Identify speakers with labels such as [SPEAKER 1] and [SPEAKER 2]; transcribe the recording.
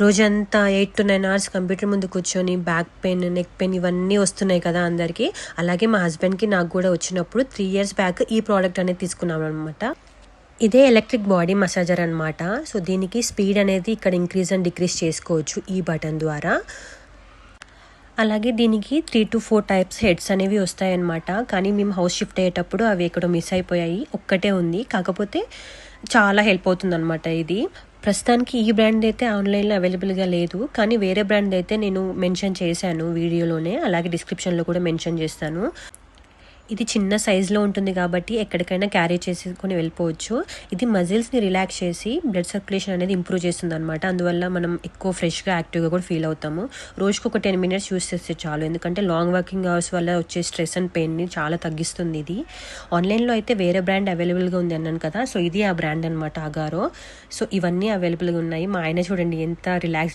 [SPEAKER 1] రోజంతా eight to nine hours computer ముందు కూర్చొని బ్యాక్ పెయిన్ నెక్ పెయిన్ ఇవన్నీ వస్తున్నాయి కదా అందరికీ. అలాగే మా హస్బెండ్కి నాకు కూడా వచ్చినప్పుడు త్రీ ఇయర్స్ బ్యాక్ ఈ ప్రోడక్ట్ అనేది తీసుకున్నాం అనమాట ఇదే ఎలక్ట్రిక్ బాడీ మసాజర్ అనమాట సో దీనికి స్పీడ్ అనేది ఇక్కడ ఇంక్రీజ్ అండ్ డిక్రీజ్ చేసుకోవచ్చు ఈ బటన్ ద్వారా. అలాగే దీనికి three to four types heads అనేవి వస్తాయన్నమాట. కానీ మేము హౌస్ షిఫ్ట్ అయ్యేటప్పుడు అవి ఎక్కడో మిస్ అయిపోయాయి. ఒక్కటే ఉంది. కాకపోతే చాలా హెల్ప్ అవుతుంది అనమాట ఇది. ప్రస్తుతానికి ఈ బ్రాండ్ అయితే ఆన్లైన్లో అవైలబుల్గా లేదు. కానీ వేరే బ్రాండ్ అయితే నేను మెన్షన్ చేశాను వీడియోలోనే. అలాగే డిస్క్రిప్షన్లో కూడా మెన్షన్ చేస్తాను. ఇది చిన్న సైజులో ఉంటుంది కాబట్టి ఎక్కడికైనా క్యారీ చేసుకొని వెళ్ళిపోవచ్చు. ఇది మజిల్స్ని రిలాక్స్ చేసి బ్లడ్ సర్క్యులేషన్ అనేది ఇంప్రూవ్ చేస్తుంది అనమాట అందువల్ల మనం ఎక్కువ ఫ్రెష్గా యాక్టివ్గా కూడా ఫీల్ అవుతాము. రోజుకు ఒక టెన్ మినిట్స్ యూస్ చేస్తే చాలు. ఎందుకంటే లాంగ్ వర్కింగ్ అవర్స్ వల్ల వచ్చే స్ట్రెస్ అండ్ పెయిన్ని చాలా తగ్గిస్తుంది ఇది. ఆన్లైన్లో అయితే వేరే బ్రాండ్ అవైలబుల్గా ఉంది అన్నాను కదా సో ఇది ఆ బ్రాండ్ అనమాట అగారో సో ఇవన్నీ అవైలబుల్గా ఉన్నాయి. మా ఆయన చూడండి ఎంత రిలాక్స్